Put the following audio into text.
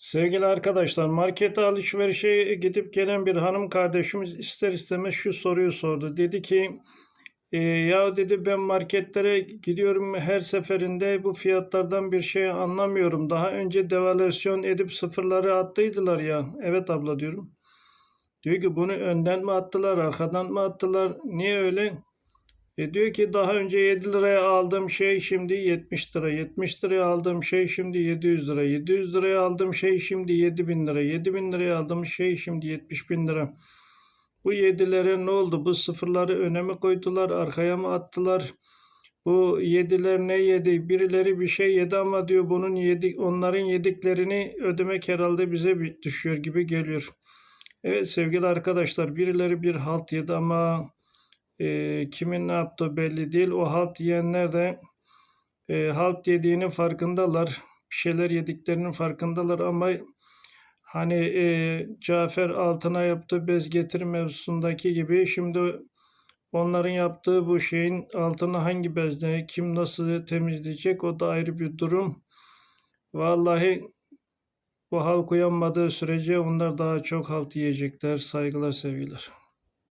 Sevgili arkadaşlar, markete alışverişe gidip gelen bir hanım kardeşimiz ister istemez şu soruyu sordu. Dedi ki, "E, ya dedi ben marketlere gidiyorum her seferinde bu fiyatlardan bir şey anlamıyorum. Daha önce devalüasyon edip sıfırları attıydılar ya. Evet abla diyorum. Diyor ki bunu önden mi attılar, arkadan mı attılar? Niye öyle? E diyor ki daha önce 7 liraya aldığım şey şimdi 70 lira. 70 liraya aldığım şey şimdi 700 lira. 700 liraya aldığım şey şimdi 7000 lira. 7000 liraya aldığım şey şimdi 70 bin lira. Bu 7'lere ne oldu? Bu sıfırları öne mi koydular, arkaya mı attılar? Bu yediler ne yedi? Birileri bir şey yedi ama diyor bunun yedi, onların yediklerini ödemek herhalde bize düşüyor gibi geliyor. Evet sevgili arkadaşlar birileri bir halt yedi ama e, kimin ne yaptığı belli değil. O halt yiyenler de e, halt yediğinin farkındalar. Bir şeyler yediklerinin farkındalar ama hani e, Cafer altına yaptığı bez getir mevzusundaki gibi şimdi onların yaptığı bu şeyin altını hangi bezle kim nasıl temizleyecek o da ayrı bir durum. Vallahi bu halk uyanmadığı sürece onlar daha çok halt yiyecekler. Saygılar sevgiler.